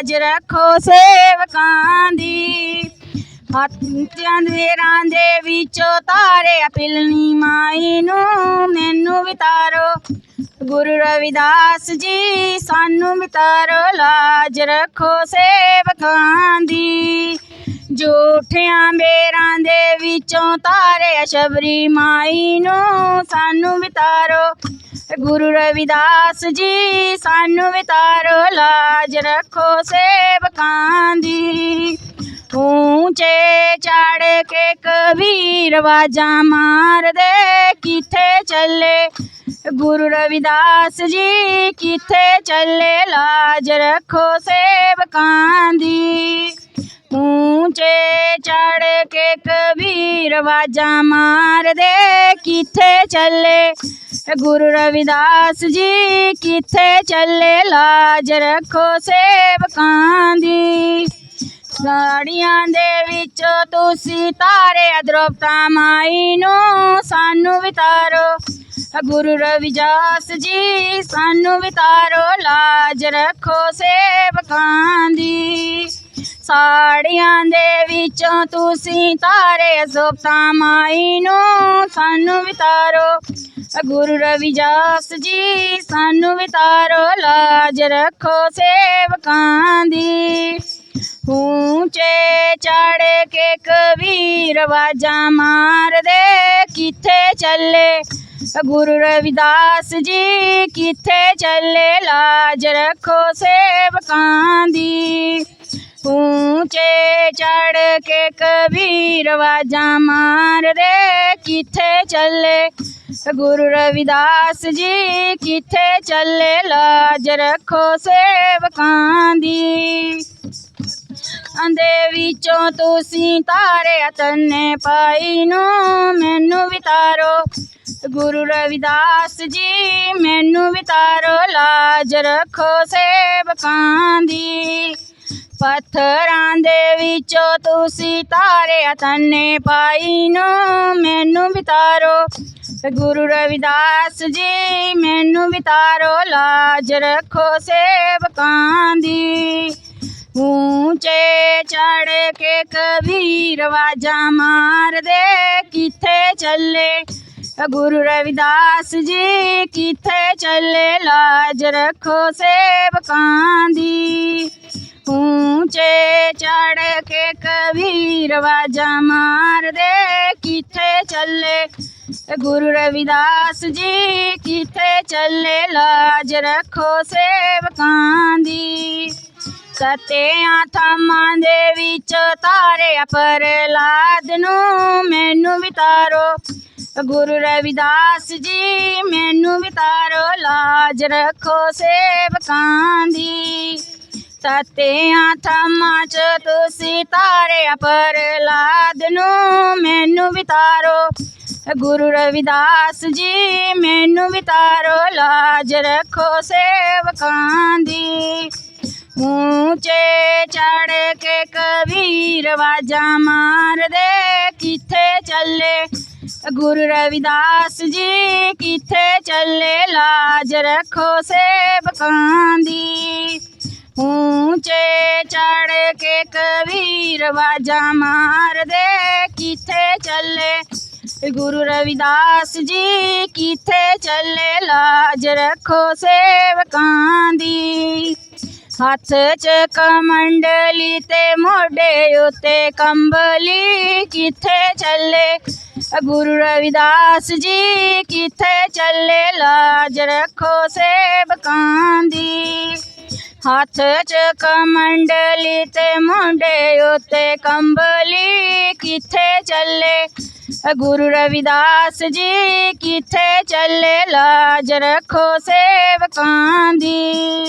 ਲਾਜ ਰੱਖੋ ਸੇਵਕਾਂ ਦੀ। ਹੱਥਾਂ ਦੇ ਰਾਂਦੇ ਵਿੱਚੋਂ ਤਾਰਿਆ ਪਿਲਨੀ ਮਾਈ ਨੂੰ ਮੈਨੂੰ ਵਿਤਾਰੋ। ਗੁਰੂ ਰਵਿਦਾਸ ਜੀ, ਸਾਨੂੰ ਵਿਤਾਰੋ ਲਾਜ ਰੱਖੋ ਸੇਵਕਾਂ ਦੀ। ਜੂਠਿਆਂ ਬੇਰਾਂ ਦੇ ਵਿੱਚੋਂ ਤਾਰਿਆ ਸ਼ਬਰੀ ਮਾਈ ਨੂੰ ਸਾਨੂੰ ਵਿਤਾਰੋ। ਗੁਰੂ ਰਵਿਦਾਸ ਜੀ, ਸਾਨੂੰ ਵਿਤਾਰੋ ਲਾਜ ਰੱਖੋ ਸੇਵਕਾਂ ਦੀ। ਉੱਚੇ ਚੜ ਕੇ ਕਬੀਰ ਆਵਾਜ਼ਾਂ ਮਾਰਦੇ, ਕਿੱਥੇ ਚੱਲੇ? ਗੁਰੂ ਰਵਿਦਾਸ ਜੀ, ਕਿੱਥੇ ਚੱਲੇ? ਲਾਜ ਰੱਖੋ ਸੇਵਕਾਂ ਦੀ। ਉੱਚੇ ਚੜ ਕੇ ਕਬੀਰ ਆਵਾਜ਼ਾਂ ਮਾਰਦੇ, ਕਿੱਥੇ ਚੱਲੇ? ਗੁਰੂ ਰਵਿਦਾਸ ਜੀ ਕਿੱਥੇ ਚੱਲੇ ਲਾਜ ਰੱਖੋ ਸੇਵਕਾਂ ਦੀ? ਸਾੜੀਆਂ ਦੇ ਵਿੱਚ ਤੁਸੀਂ ਤਾਰੇ ਦ੍ਰੋਪਤਾ ਮਾਈ ਨੂੰ ਸਾਨੂੰ ਵਿਤਾਰੋ। ਗੁਰੂ ਰਵਿਦਾਸ ਜੀ ਸਾਨੂੰ ਵਿਤਾਰੋ ਲਾਜ ਰੱਖੋ ਸੇਵਕਾਂ ਦੀ। ਸਾੜੀਆਂ ਦੇ ਵਿੱਚੋਂ ਤੁਸੀਂ ਤਾਰੇ ਜ਼ੋਪਤਾ ਮਾਈ ਨੂੰ ਸਾਨੂੰ ਵਿਤਾਰੋ। ਗੁਰੂ ਰਵਿਦਾਸ ਜੀ, ਸਾਨੂੰ ਵਿਤਾਰੋ ਲਾਜ ਰੱਖੋ ਸੇਵਕਾਂ ਦੀ। ਉੱਚੇ ਚੜ ਕੇ ਕਬੀਰ ਆਵਾਜ਼ਾਂ ਮਾਰਦੇ, ਕਿੱਥੇ ਚੱਲੇ? ਗੁਰੂ ਰਵਿਦਾਸ ਜੀ, ਕਿੱਥੇ ਚੱਲੇ? ਲਾਜ ਰੱਖੋ ਸੇਵਕਾਂ ਦੀ। ਉੱਚੇ ਚੜ ਕੇ ਕਬੀਰ ਆਵਾਜ਼ਾਂ ਮਾਰਦੇ ਕਿੱਥੇ ਚੱਲੇ? ਗੁਰੂ ਰਵਿਦਾਸ ਜੀ, ਕਿੱਥੇ ਚੱਲੇ? ਲਾਜ ਰੱਖੋ ਸੇਵਕਾਂ ਦੀ। ਅੰਦੇ ਵਿੱਚੋਂ ਤੁਸੀਂ ਤਾਰੇ ਤੰਨੇ ਪਾਈ ਨੂੰ ਮੈਨੂੰ ਵਿਤਾਰੋ ਗੁਰੂ ਰਵਿਦਾਸ ਜੀ, ਮੈਨੂੰ ਵਿਤਾਰੋ ਲਾਜ ਰੱਖੋ ਸੇਵਕਾਂ ਦੀ। ਪੱਥਰਾਂ ਦੇ ਵਿੱਚੋਂ ਤੁਸੀਂ ਤਾਰੇ ਤੰਨੇ ਪਾਈ ਨੂੰ, ਮੈਨੂੰ ਵਿਤਾਰੋ ਗੁਰੂ ਰਵਿਦਾਸ ਜੀ, ਮੈਨੂੰ ਵਿਤਾਰੋ ਲਾਜ ਰੱਖੋ ਸੇਵਕਾਂ ਦੀ। ਉੱਚੇ ਚੜ ਕੇ ਕਬੀਰ ਆਵਾਜ਼ਾਂ ਮਾਰਦੇ, ਕਿੱਥੇ ਚੱਲੇ? ਗੁਰੂ ਰਵਿਦਾਸ ਜੀ, ਕਿੱਥੇ ਚੱਲੇ? ਲਾਜ ਰੱਖੋ ਸੇਵਕਾਂ ਦੀ। ਉੱਚੇ ਚੜ ਕੇ ਕਬੀਰ ਆਵਾਜ਼ਾਂ ਮਾਰਦੇ, ਕਿੱਥੇ ਚੱਲੇ? ਗੁਰੂ ਰਵਿਦਾਸ ਜੀ, ਕਿੱਥੇ ਚੱਲੇ? ਲਾਜ ਰੱਖੋ ਸੇਵਕਾਂ ਦੀ। ਸਤਿਆਂ ਥਾਮਾਂ ਦੇ ਵਿੱਚ ਤਾਰਿਆ ਪ੍ਰਹਲਾਦ ਨੂੰ ਮੈਨੂੰ ਵਿਤਾਰੋ ਗੁਰੂ ਰਵਿਦਾਸ ਜੀ, ਮੈਨੂੰ ਵਿਤਾਰੋ ਲਾਜ ਰੱਖੋ ਸੇਵਕਾਂ ਦੀ। ਸਤਿਆਂ ਥਾਵਾਂ ਚ ਤੁਸੀਂ ਤਾਰਿਆ ਪ੍ਰਹਲਾਦ ਨੂੰ ਮੈਨੂੰ ਵਿਤਾਰੋ ਗੁਰੂ ਰਵਿਦਾਸ ਜੀ, ਮੈਨੂੰ ਵਿਤਾਰੋ ਲਾਜ ਰੱਖੋ ਸੇਵਕਾਂ ਦੀ। ਉੱਚੇ ਚੜ ਕੇ ਕਬੀਰ ਆਵਾਜ਼ਾਂ ਮਾਰਦੇ, ਕਿੱਥੇ ਚੱਲੇ? ਗੁਰੂ ਰਵਿਦਾਸ ਜੀ, ਕਿੱਥੇ ਚੱਲੇ? ਲਾਜ ਰੱਖੋ ਸੇਵਕਾਂ ਦੀ। ਉੱਚੇ ਚੜ ਕੇ ਕਬੀਰ ਆਵਾਜ਼ਾਂ ਮਾਰਦੇ, ਕਿੱਥੇ ਚੱਲੇ? ਗੁਰੂ ਰਵਿਦਾਸ ਜੀ, ਕਿੱਥੇ ਚੱਲੇ? ਲਾਜ ਰੱਖੋ ਸੇਵਕਾਂ ਦੀ। ਹੱਥ ਚ ਕਮੰਡਲੀ ਤੇ ਮੋਢੇ ਉਤੇ ਕੰਬਲੀ, ਕਿੱਥੇ ਚੱਲੇ? ਗੁਰੂ ਰਵਿਦਾਸ ਜੀ, ਕਿੱਥੇ ਚੱਲੇ? ਲਾਜ ਰੱਖੋ ਸੇਵਕਾਂ ਦੀ। ਹੱਥ ਚ ਕਮੰਡਲੀ ਤੇ ਮੁੰਡੇ ਉੱਤੇ ਕੰਬਲੀ ਕਿੱਥੇ ਚੱਲੇ? ਗੁਰੂ ਰਵਿਦਾਸ ਜੀ ਕਿੱਥੇ ਚੱਲੇ? ਲਾਜ ਰੱਖੋ ਸੇਵਕਾਂ ਦੀ।